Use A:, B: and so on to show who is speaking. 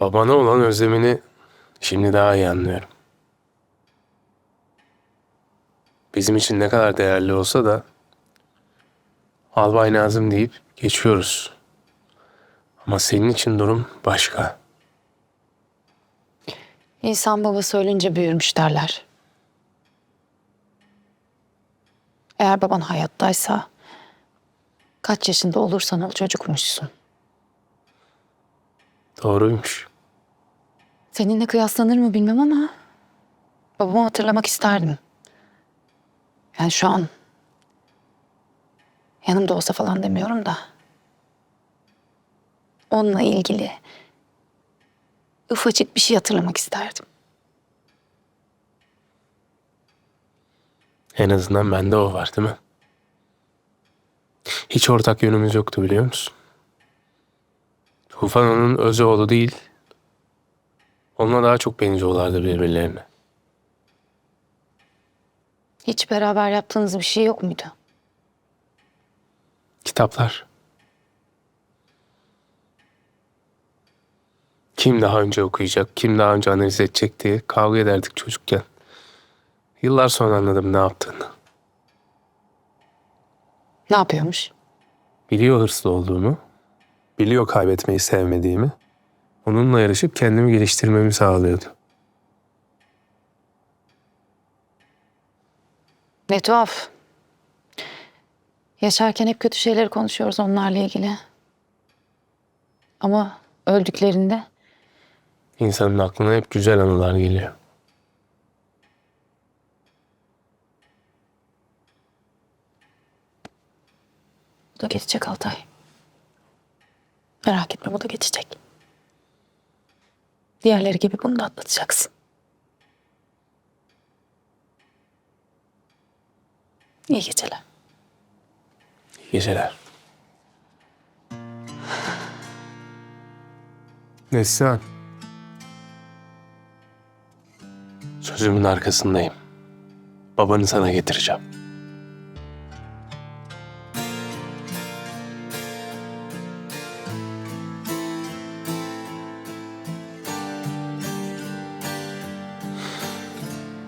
A: Babana olan özlemini şimdi daha iyi anlıyorum. Bizim için ne kadar değerli olsa da Albay Nazım deyip geçiyoruz. Ama senin için durum başka.
B: İnsan babası ölünce büyürmüş derler. Eğer baban hayattaysa kaç yaşında olursan ol çocukmuşsun.
A: Doğruymuş.
B: Seninle kıyaslanır mı bilmem ama babamı hatırlamak isterdim. Yani şu an yanımda olsa falan demiyorum da onunla ilgili ufacık bir şey hatırlamak isterdim.
A: En azından bende o var değil mi? Hiç ortak yönümüz yoktu biliyor musun? Tufan onun öz oğlu değil. Onunla daha çok benziyorlardı birbirlerine.
B: Hiç beraber yaptığınız bir şey yok muydu?
A: Kitaplar. Kim daha önce okuyacak, kim daha önce analiz edecek diye kavga ederdik çocukken. Yıllar sonra anladım ne yaptığını.
B: Ne yapıyormuş?
A: Biliyor hırslı olduğumu, biliyor kaybetmeyi sevmediğimi. Onunla yarışıp kendimi geliştirmemi sağlıyordu.
B: Ne tuhaf. Yaşarken hep kötü şeyleri konuşuyoruz onlarla ilgili. Ama öldüklerinde
A: İnsanın aklına hep güzel anılar geliyor.
B: bu da geçecek Altay. Merak etme bu da geçecek. Diğerleri gibi bunu da atlatacaksın. İyi geceler.
A: İyi geceler. Neslihan. Sözümün arkasındayım. Babanı sana getireceğim.